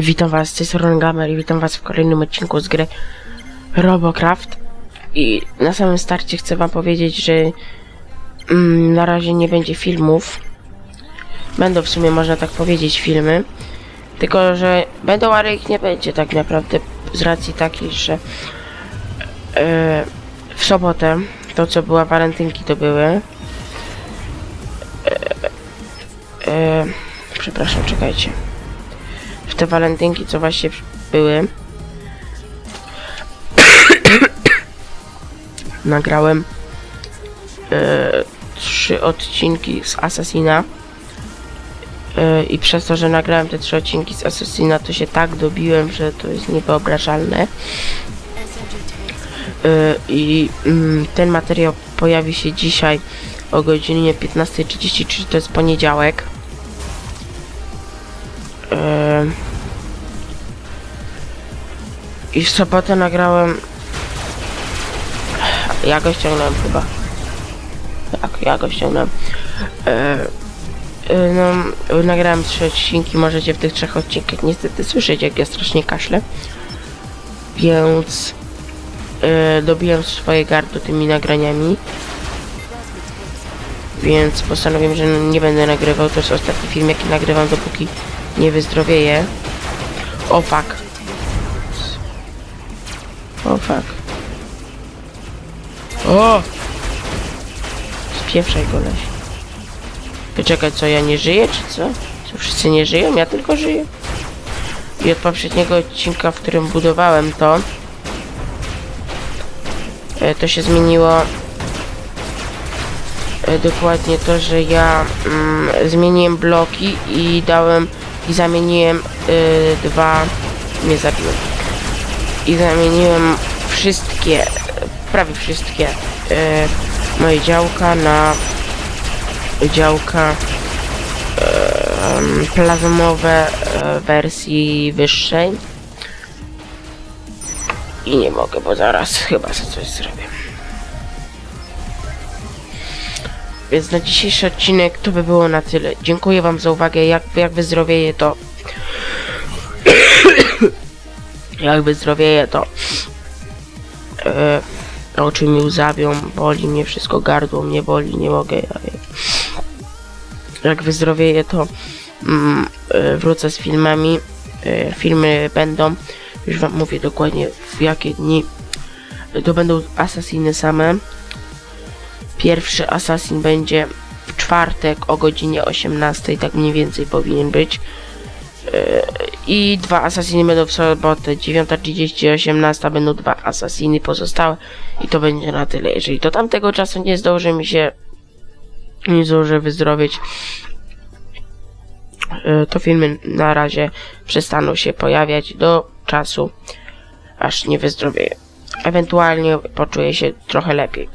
Witam was, z Gamer i witam was w kolejnym odcinku z gry Robocraft. I na samym starcie chcę wam powiedzieć, że mm, na razie nie będzie filmów. Będą w sumie można tak powiedzieć filmy. Tylko, że będą, ale ich nie będzie tak naprawdę z racji takiej, że e, w sobotę to co była walentynki to były. E, e, przepraszam, czekajcie te walentynki, co właśnie były, nagrałem e, trzy odcinki z Assassina. E, I przez to, że nagrałem te trzy odcinki z Assassina, to się tak dobiłem, że to jest niewyobrażalne. E, I mm, ten materiał pojawi się dzisiaj o godzinie 15.33, to jest poniedziałek. E, I w sobotę nagrałem. Ja go ściągnąłem chyba. Tak, ja go ściągnąłem. E, e, no, nagrałem trzy odcinki. Możecie w tych trzech odcinkach niestety słyszeć, jak ja strasznie kaszlę. Więc e, dobiłem swoje gardło tymi nagraniami. Więc postanowiłem, że nie będę nagrywał. To jest ostatni film, jaki nagrywam, dopóki nie wyzdrowieję. O fuck. O fuck. O! Spieprzaj go leś. Poczekaj, co ja nie żyję, czy co? Co wszyscy nie żyją? Ja tylko żyję. I od poprzedniego odcinka, w którym budowałem to, e, to się zmieniło e, dokładnie to, że ja mm, zmieniłem bloki i dałem i zamieniłem y, dwa nie zabiłem i zamieniłem wszystkie prawie wszystkie y, moje działka na działka y, plazmowe y, wersji wyższej i nie mogę, bo zaraz chyba coś zrobię Więc na dzisiejszy odcinek to by było na tyle. Dziękuję wam za uwagę. Jak, jak wyzdrowieję to... jak wyzdrowieję to... E, oczy mi łzawią, boli mnie wszystko, gardło mnie boli, nie mogę. Ja, jak wyzdrowieję to mm, e, wrócę z filmami. E, filmy będą, już wam mówię dokładnie w jakie dni. To będą asasiny same. Pierwszy Assassin będzie w czwartek o godzinie 18, tak mniej więcej powinien być. I dwa Assassiny będą w sobotę 9.30 i 18 będą dwa Assassiny pozostałe i to będzie na tyle. Jeżeli do tamtego czasu nie zdąży mi się nie zdążę wyzdrowieć, yy, to filmy na razie przestaną się pojawiać do czasu, aż nie wyzdrowieję. Ewentualnie poczuję się trochę lepiej.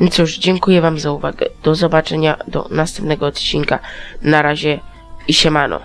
No cóż, dziękuję Wam za uwagę. Do zobaczenia do następnego odcinka. Na razie i siemano.